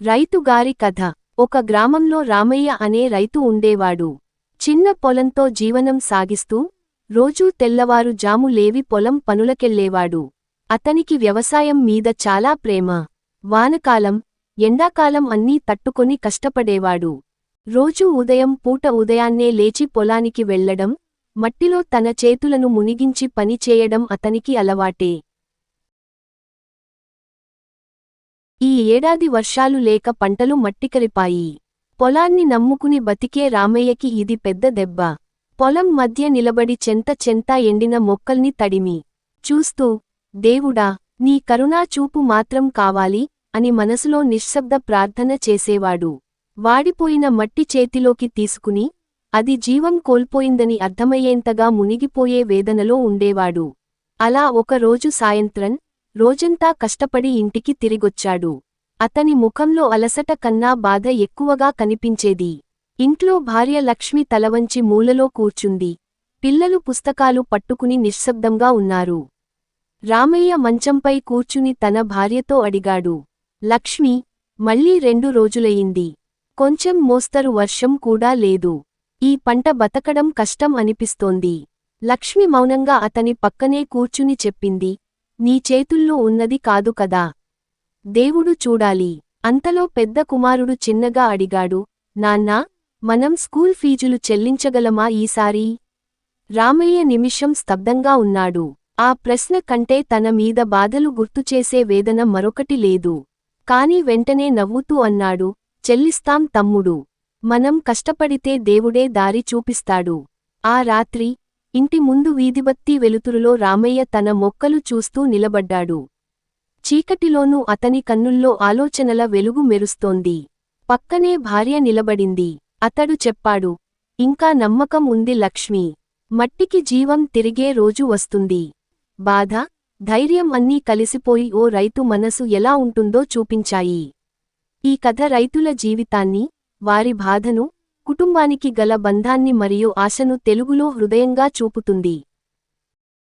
రైతుగారి కథ. ఒక గ్రామంలో రామయ్య అనే రైతు ఉండేవాడు. చిన్న పొలంతో జీవనం సాగిస్తూ రోజూ తెల్లవారు జాము లేవి పొలం పనులకెళ్ళేవాడు. అతనికి వ్యవసాయం మీద చాలా ప్రేమ. వానకాలం ఎండాకాలం అన్నీ తట్టుకొని కష్టపడేవాడు. రోజూ ఉదయం పూట ఉదయాన్నే లేచి పొలానికి వెళ్ళడం మట్టిలో తన చేతులను మునిగించి పనిచేయడం అతనికి అలవాటే. ఈ ఏడాది వర్షాలు లేక పంటలు మట్టికరిపాయి. పొలాన్ని నమ్ముకుని బతికే రామయ్యకి ఇది పెద్ద దెబ్బ. పొలం మధ్య నిలబడి చెంత చెంత ఎండిన మొక్కల్ని తడిమి. చూస్తూ దేవుడా నీ కరుణా చూపు మాత్రం కావాలి అని మనసులో నిశ్శబ్ద ప్రార్థన చేసేవాడు. వాడిపోయిన మట్టి చేతిలోకి తీసుకుని అది జీవం కోల్పోయిందని అర్థమయ్యేంతగా మునిగిపోయే వేదనలో ఉండేవాడు. అలా ఒక రోజు సాయంత్రం రోజంతా కష్టపడి ఇంటికి తిరిగొచ్చాడు. అతని ముఖంలో అలసట కన్నా బాధ ఎక్కువగా కనిపించేది. ఇంట్లో భార్య లక్ష్మి తలవంచి మూలలో కూర్చుంది. పిల్లలు పుస్తకాలు పట్టుకుని నిశ్శబ్దంగా ఉన్నారు. రామయ్య మంచంపై కూర్చుని తన భార్యతో అడిగాడు. లక్ష్మి మళ్ళీ రెండు రోజులయింది కొంచెం మోస్తరు వర్షం కూడా లేదు. ఈ పంట బతకడం కష్టం అనిపిస్తోంది. లక్ష్మి మౌనంగా అతని పక్కనే కూర్చుని చెప్పింది. నీ చేతుల్లో ఉన్నది కాదు కదా. దేవుడు చూడాలి. అంతలో పెద్ద కుమారుడు చిన్నగా అడిగాడు నాన్నా మనం స్కూల్ ఫీజులు చెల్లించగలమా ఈసారి రామయ్య నిమిషం స్తబ్దంగా ఉన్నాడు. ఆ ప్రశ్న కంటే తన మీద బాధలు గుర్తుచేసే వేదన మరొకటి లేదు. కాని వెంటనే నవ్వుతూ అన్నాడు చెల్లిస్తాం తమ్ముడు. మనం కష్టపడితే దేవుడే దారి చూపిస్తాడు. ఆ రాత్రి ఇంటి ముందు వీధిబత్తి వెలుతురులో రామయ్య తన మొక్కలు చూస్తూ నిలబడ్డాడు. చీకటిలోనూ అతని కన్నుల్లో ఆలోచనల వెలుగు మెరుస్తోంది. పక్కనే భార్య నిలబడింది. అతడు చెప్పాడు ఇంకా నమ్మకం ఉంది లక్ష్మి. మట్టికి జీవం తిరిగే రోజు వస్తుంది. బాధ ధైర్యం అన్నీ కలిసిపోయి ఓ రైతు మనసు ఎలా ఉంటుందో చూపించాయి. ఈ కథ రైతుల జీవితాన్ని వారి బాధను కుటుంబానికి గల బంధాన్ని మరియు ఆశను తెలుగులో హృదయంగా చూపుతుంది.